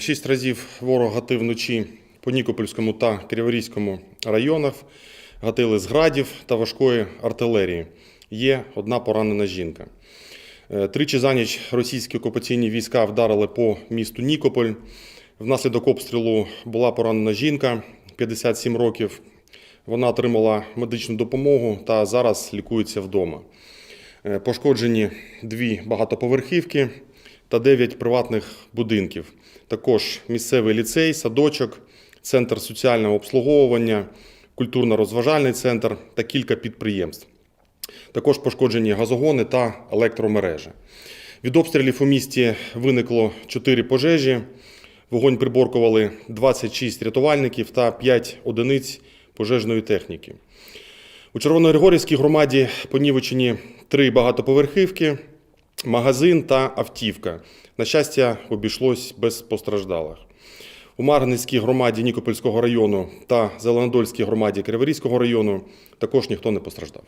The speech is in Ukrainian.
Шість разів ворог гатив вночі по Нікопольському та Криворізькому районах. Гатили з градів та важкої артилерії. Є одна поранена жінка. Е, Тричі за ніч російські окупаційні війська вдарили по місту Нікополь. Внаслідок обстрілу була поранена жінка 57 років. Вона отримала медичну допомогу та зараз лікується вдома. Е, Пошкоджені дві багатоповерхівки та дев'ять приватних будинків. Також місцевий ліцей, садочок, центр соціального обслуговування, культурно-розважальний центр та кілька підприємств. Також пошкоджені газогони та електромережі. Від обстрілів у місті виникло 4 пожежі. Вогонь приборкували 26 рятувальників та 5 одиниць пожежної техніки. У Червоногригорівській громаді понівечені три багатоповерхівки, магазин та автівка. На щастя, обійшлось без постраждалих. У Марганецькій громаді Нікопольського району та Зеленодольській громаді Криворізького району також ніхто не постраждав.